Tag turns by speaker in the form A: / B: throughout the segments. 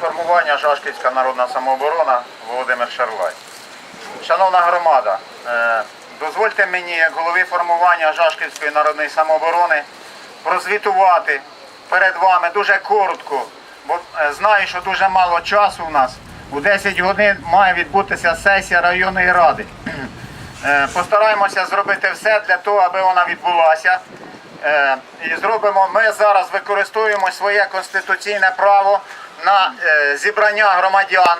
A: Формування Жашківська народна самооборона Володимир Шарлай. Шановна громада, е, дозвольте мені, як голові формування Жашківської народної самооборони, прозвітувати перед вами дуже коротко, бо е, знаю, що дуже мало часу у нас. У 10 годин має відбутися сесія районної ради. Е, Постараємося зробити все для того, аби вона відбулася. І зробимо. Ми зараз використовуємо своє конституційне право на е, зібрання громадян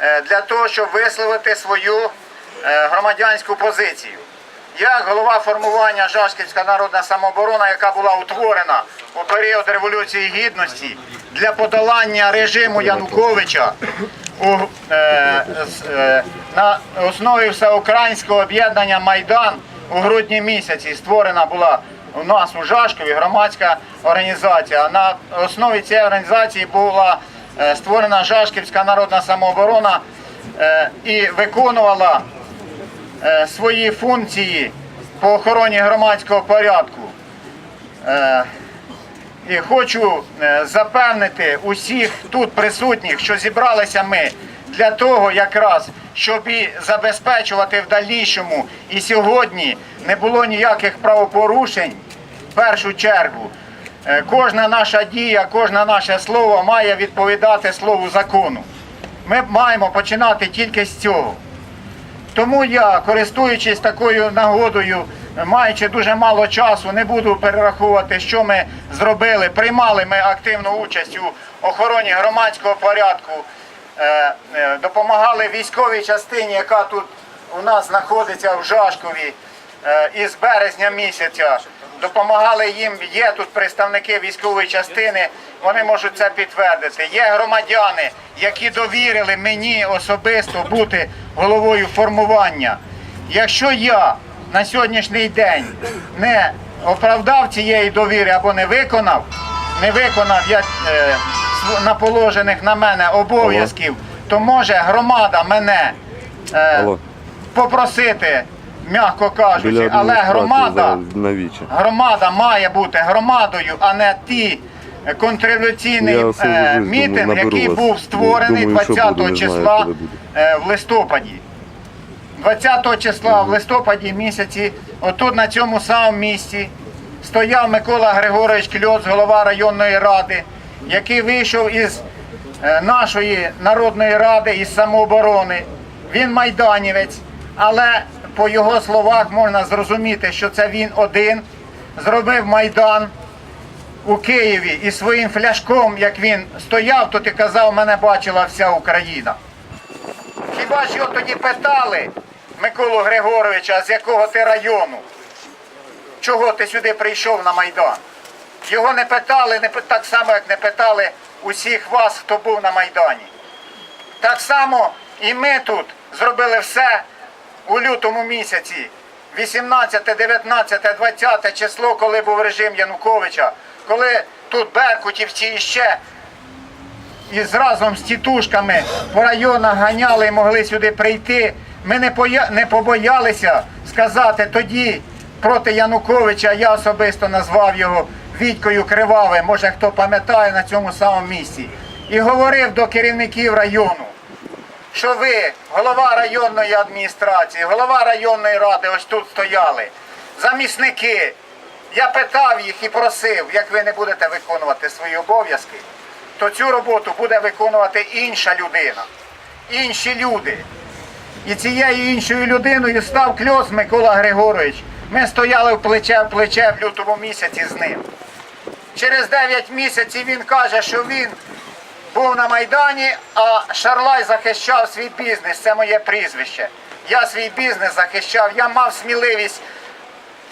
A: е, для того, щоб висловити свою е, громадянську позицію. Як голова формування Жашківська народна самооборона, яка була утворена у період Революції Гідності для подолання режиму Януковича у, е, е, на основі всеукраїнського об'єднання Майдан у грудні місяці створена була у нас у Жашкові громадська організація. На основі цієї організації була створена Жашківська народна самооборона е, і виконувала е, свої функції по охороні громадського порядку. Е, І хочу е, запевнити усіх тут присутніх, що зібралися ми для того, якраз, щоб і забезпечувати в дальнішому і сьогодні не було ніяких правопорушень. В першу чергу, Е, кожна наша дія, кожне наше слово має відповідати слову закону. Ми маємо починати тільки з цього. Тому я, користуючись такою нагодою, маючи дуже мало часу, не буду перераховувати, що ми зробили. Приймали ми активну участь у охороні громадського порядку, е, е, допомагали військовій частині, яка тут у нас знаходиться в Жашкові е, із березня місяця. Допомагали їм, є тут представники військової частини, вони можуть це підтвердити. Є громадяни, які довірили мені особисто бути головою формування. Якщо я на сьогоднішній день не оправдав цієї довіри або не виконав, не виконав я е, св- на положених на мене обов'язків, то може громада мене е, попросити, м'яко кажучи,
B: Біля
A: але громада. Громада має бути громадою, а не ті контрреволюційний е, мітинг, який
B: вас.
A: був створений 20
B: буду, знаю,
A: числа е, в листопаді. 20 числа в листопаді місяці, отут на цьому самому місці, стояв Микола Григорович Кльоц, голова районної ради, який вийшов із е, нашої народної ради із самооборони. Він майданівець, але по його словах можна зрозуміти, що це він один зробив майдан у Києві і своїм фляшком, як він стояв, то ти казав, мене бачила вся Україна. Хіба ж його тоді питали, Миколу Григоровича, з якого ти району? Чого ти сюди прийшов на Майдан? Його не питали, не так само, як не питали усіх вас, хто був на Майдані. Так само і ми тут зробили все у лютому місяці. 18, 19, 20 число, коли був режим Януковича, коли тут Беркутівці і ще із разом з тітушками по районах ганяли і могли сюди прийти. Ми не, поя... не побоялися сказати тоді проти Януковича, я особисто назвав його Вітькою Кривавим, може хто пам'ятає на цьому самому місці. І говорив до керівників району, що ви, голова районної адміністрації, голова районної ради, ось тут стояли, замісники. Я питав їх і просив, як ви не будете виконувати свої обов'язки, то цю роботу буде виконувати інша людина, інші люди. І цією іншою людиною став кльос Микола Григорович. Ми стояли в плече в плече в лютому місяці з ним. Через 9 місяців він каже, що він був на Майдані, а Шарлай захищав свій бізнес. Це моє прізвище. Я свій бізнес захищав, я мав сміливість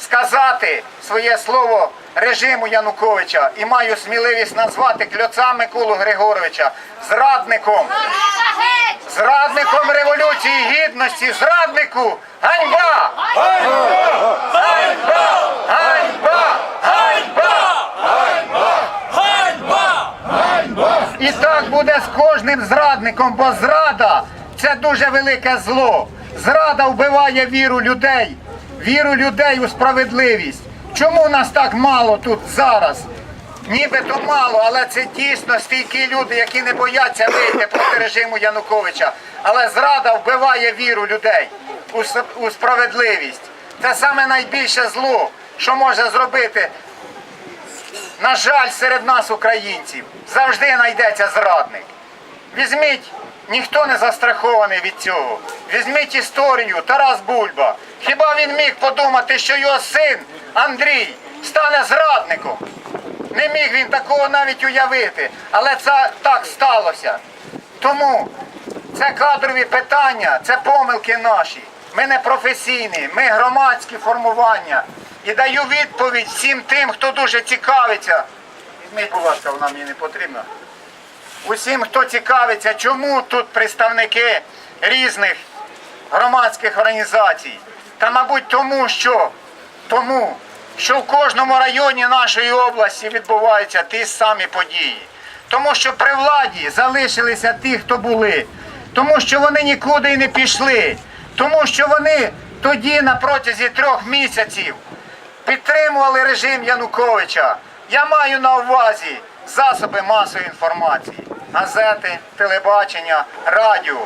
A: сказати своє слово режиму Януковича і маю сміливість назвати кльоца Миколу Григоровича зрадником. Зрадником Революції Гідності, зраднику! Ганьба! Ганьба! І так буде з кожним зрадником, бо зрада це дуже велике зло. Зрада вбиває віру людей, віру людей у справедливість. Чому нас так мало тут зараз? Нібито мало, але це дійсно стійкі люди, які не бояться вийти проти режиму Януковича. Але зрада вбиває віру людей у, справедливість. Це саме найбільше зло, що може зробити, на жаль, серед нас, українців. Завжди знайдеться зрадник. Візьміть, ніхто не застрахований від цього. Візьміть історію Тарас Бульба. Хіба він міг подумати, що його син Андрій стане зрадником? Не міг він такого навіть уявити, але це так сталося. Тому це кадрові питання, це помилки наші. Ми не професійні, ми громадські формування. І даю відповідь всім тим, хто дуже цікавиться. Візьміть, будь ласка, вона мені не потрібна. Усім, хто цікавиться, чому тут представники різних громадських організацій. Та, мабуть, тому що, тому, що в кожному районі нашої області відбуваються ті самі події. Тому що при владі залишилися ті, хто були, тому що вони нікуди і не пішли, тому що вони тоді на протязі трьох місяців підтримували режим Януковича. Я маю на увазі засоби масової інформації, газети, телебачення, радіо.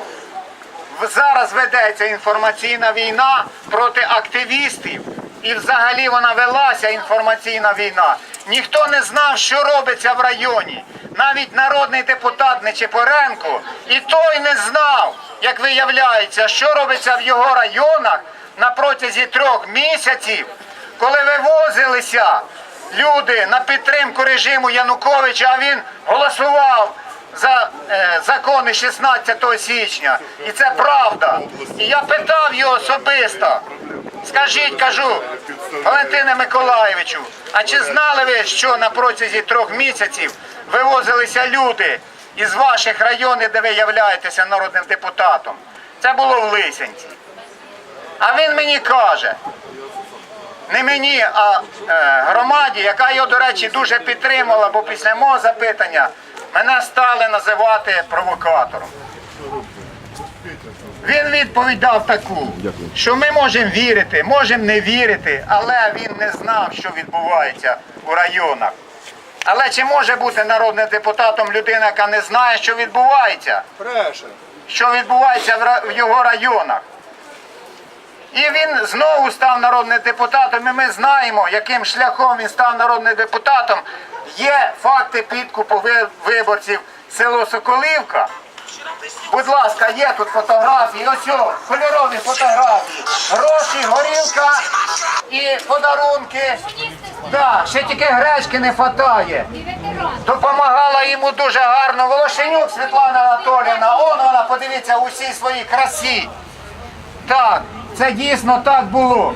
A: Зараз ведеться інформаційна війна проти активістів. І взагалі вона велася інформаційна війна. Ніхто не знав, що робиться в районі. Навіть народний депутат Нечепоренко і той не знав, як виявляється, що робиться в його районах на протязі трьох місяців, коли вивозилися люди на підтримку режиму Януковича, а він голосував за е, закони 16 січня. І це правда. І я питав його особисто. Скажіть, кажу, Валентине Миколаєвичу, а чи знали ви, що на протязі трьох місяців вивозилися люди із ваших районів, де ви являєтеся народним депутатом? Це було в Лисянці. А він мені каже, не мені, а е, громаді, яка його, до речі, дуже підтримала, бо після мого запитання мене стали називати провокатором. Він відповідь дав таку, що ми можемо вірити, можемо не вірити, але він не знав, що відбувається у районах. Але чи може бути народним депутатом людина, яка не знає, що відбувається? Що відбувається в його районах. І він знову став народним депутатом, і ми знаємо, яким шляхом він став народним депутатом. Є факти підкупу виборців село Соколівка. Будь ласка, є тут фотографії, ось о, кольорові фотографії. Гроші, горілка і подарунки. Так, ще тільки гречки не вистачає. Допомагала йому дуже гарно Волошенюк Світлана Анатоліївна. Он вона, подивіться, у всій своїй красі. Так, це дійсно так було.